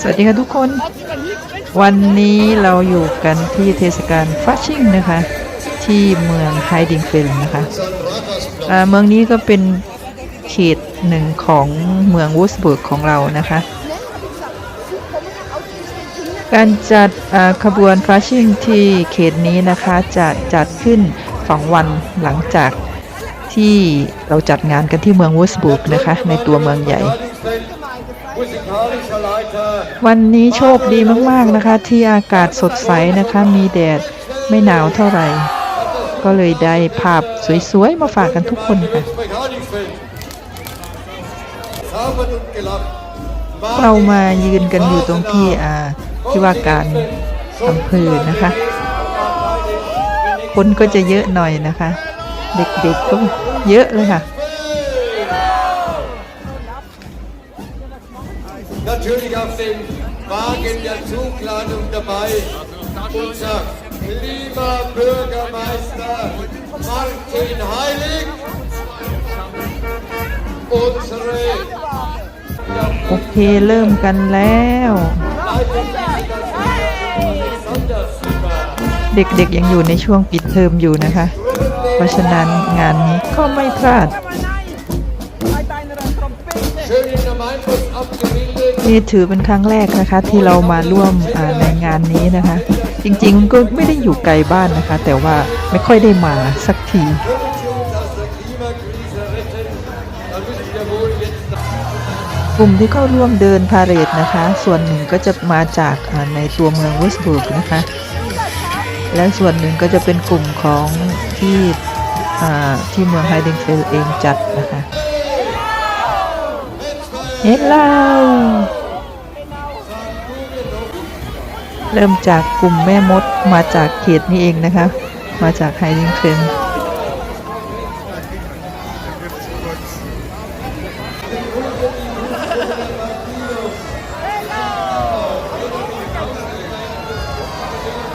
สวัสดีค่ะทุกคน วันนี้เราอยู่กันที่เทศกาลฟัชชิ่งนะคะ ที่เมืองไฮดิงเฟลนะคะอ่าเมืองนี้ก็เป็นเขตหนึ่งของเมืองวูสเบิร์กของเรานะคะ การจัดขบวนฟัชชิ่งที่เขตนี้นะคะจะจัดขึ้น 2 วันหลังจากที่เราจัดงานกันที่เมืองวูสบิร์กนะคะ ในตัวเมืองใหญ่ วันนี้โชคดีมากๆนะคะ ที่อากาศสดใสนะคะ มีแดดไม่หนาวเท่าไหร่ ก็เลยได้ภาพสวยๆ มาฝากกันทุกคนค่ะเรามายืนกันอยู่ตรงที่อ่าที่ว่าการอำเภอนะคะ คนก็จะเยอะหน่อยนะคะ เด็กๆก็เยอะเลยค่ะ Natürlich auf dem Wagen der Zugladung dabei unser lieber Bürgermeister Martin Heilig, unsere โอเค เริ่มกันแล้ว เด็กๆยังอยู่ในช่วงปิดเทอมอยู่นะคะ เพราะฉะนั้นงานนี้ก็ไม่พลาด นี่ถือเป็นครั้งแรกนะคะ ที่เรามาร่วมในงานนี้นะคะ จริงๆก็ไม่ได้อยู่ไกลบ้านนะคะ แต่ว่าไม่ค่อยได้มาสักทีกลุ่มที่เข้าร่วมเดินพาเหรดนะคะ ส่วนหนึ่งก็จะมาจากในตัวเมืองเวสต์บุร์กนะคะ และส่วนหนึ่งก็จะเป็นกลุ่มของที่ที่เมืองไฮเดนเฟลเองจัดนะ คะเลโลเริ่มจากกลุ่มแม่มดมาจากเขตนี้เองนะคะ มาจากไฮเดนเฟล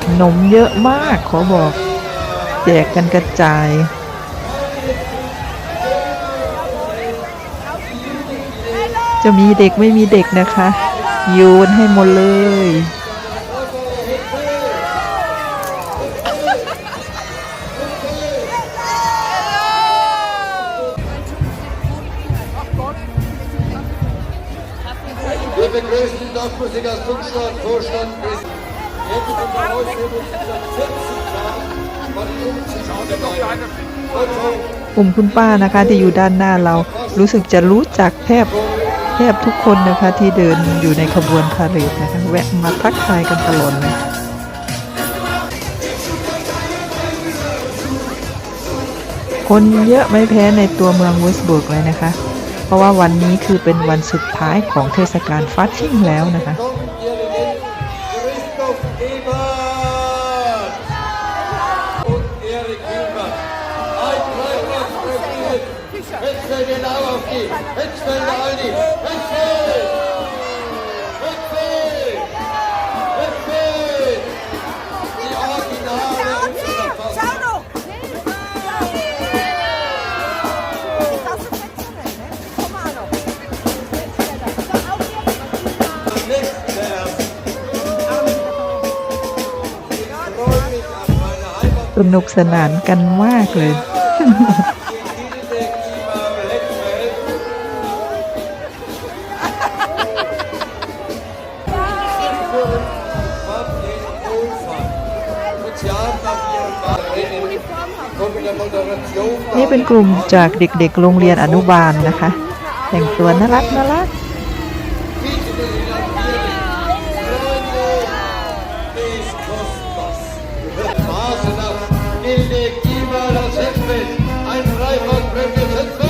ขนมเยอะมากขอบอก แจกกันกระจาย จะมีเด็กไม่มีเด็กนะคะโยนให้หมดเลย Wir begrüßen die Dorfmusik aus Tuxstadt, Vorstand bis jetzt von der Aushebung seit 40 Jahren war die Umzugsschau dabei. Und so กลุ่มคุณป้านะคะที่อยู่ด้านหน้าเรารู้สึกจะรู้จักแทบ แทบทุกคนนะคะที่เดินอยู่ในขบวนพาเหรดนะคะแวะมาทักทายกันตลอดเลยคนเยอะไม่แพ้ในตัวเมืองวูสบุร์กเลยนะคะ เพราะว่าวันนี้คือเป็นวันสุดท้ายของเทศกาลฟัชชิ่งแล้วนะคะ สนุกสนานกันมากเลย นี่เป็นกลุ่มจากเด็กๆ โรงเรียนอนุบาลนะคะ แต่งตัวน่ารักน่ารักเ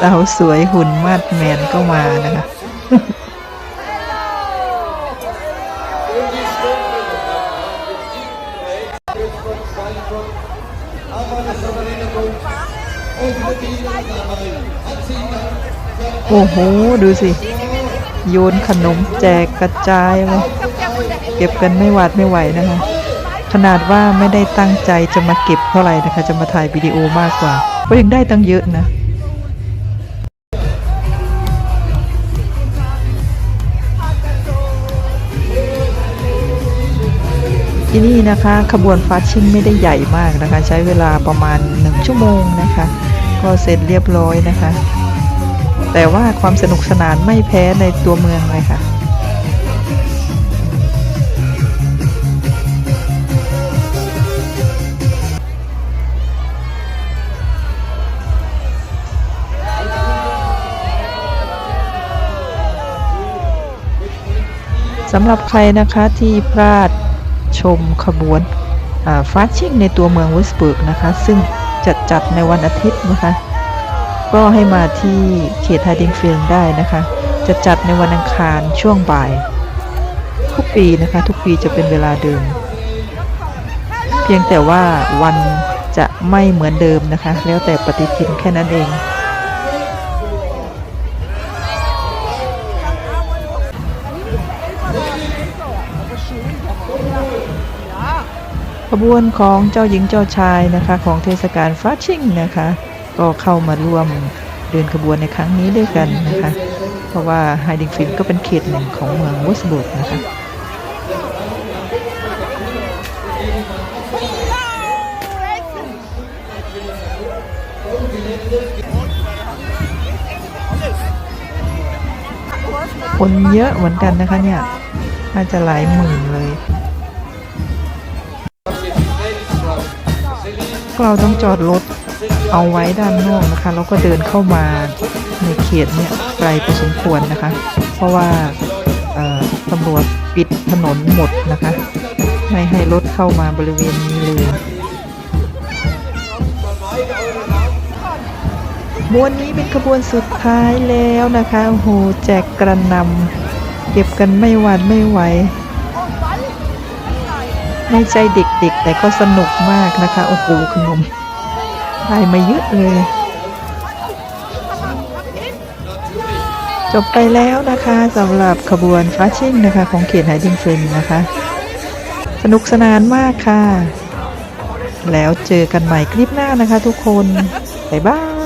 สาวสวยหุ่นมาดแมนก็มานะคะโอ้โห ดูสิ โยนขนมแจกกระจายเลยเก็บกันไม่หวาดไม่ไหวนะคะ ขนาดว่าไม่ได้ตั้งใจจะมาเก็บเท่าไหร่นะคะ จะมาถ่ายวิดีโอมากกว่าก็ยังได้ตั้งเยอะนะ ที่นี่นะคะขบวนฟาสชิ่งไม่ได้ใหญ่มากนะคะ ใช้เวลาประมาณ 1 ชั่วโมงนะคะ ก็เสร็จเรียบร้อยนะคะ แต่ว่าความสนุกสนานไม่แพ้ในตัวเมืองเลยค่ะสำหรับใครนะคะที่พลาด ชมขบวนฟาสชิ่งในตัวเมืองวิสเบิร์กนะคะ ซึ่งจะจัดในวันอาทิตย์นะคะ ก็ให้มาที่เขตไฮดิงฟิลด์ได้นะคะ จะจัดในวันอังคารช่วงบ่าย ทุกปีนะคะ ทุกปีจะเป็นเวลาเดิม เพียงแต่ว่าวันจะไม่เหมือนเดิมนะคะ แล้วแต่ปฏิทินแค่นั้นเอง ขบวนของเจ้าหญิงเจ้าชายนะคะของเทศกาลฟาชิ่งนะคะ ก็เข้ามาร่วมเดินขบวนในครั้งนี้ด้วยกันนะคะ เพราะว่าไฮดิงฟินก็เป็นเขตหนึ่งของเมืองวอสบุกนะคะคนเยอะเหมือนกันนะคะเนี่ยน่าจะหลายหมื่นเลย เราต้องจอดรถเอาไว้ด้านนอกนะคะ แล้วก็เดินเข้ามาในเขตเนี่ยไกลพอสมควรนะคะ เพราะว่าตำรวจปิดถนนหมดนะคะ ไม่ให้รถเข้ามาบริเวณนี้เลยมวนนี้เป็นขบวนสุดท้ายแล้วนะคะโอ้โหแจกกระนำเก็บกันไม่หวาดไม่ไหว ไม่ใช่เด็กๆ แต่ก็สนุกมากนะคะ โอ้โหขนมได้มาเยอะเลย จบไปแล้วนะคะสำหรับขบวนฟาชชิ่งนะคะ ของเขตไฮดิงเฟนนะคะ สนุกสนานมากค่ะ แล้วเจอกันใหม่คลิปหน้านะคะทุกคน บ๊ายบาย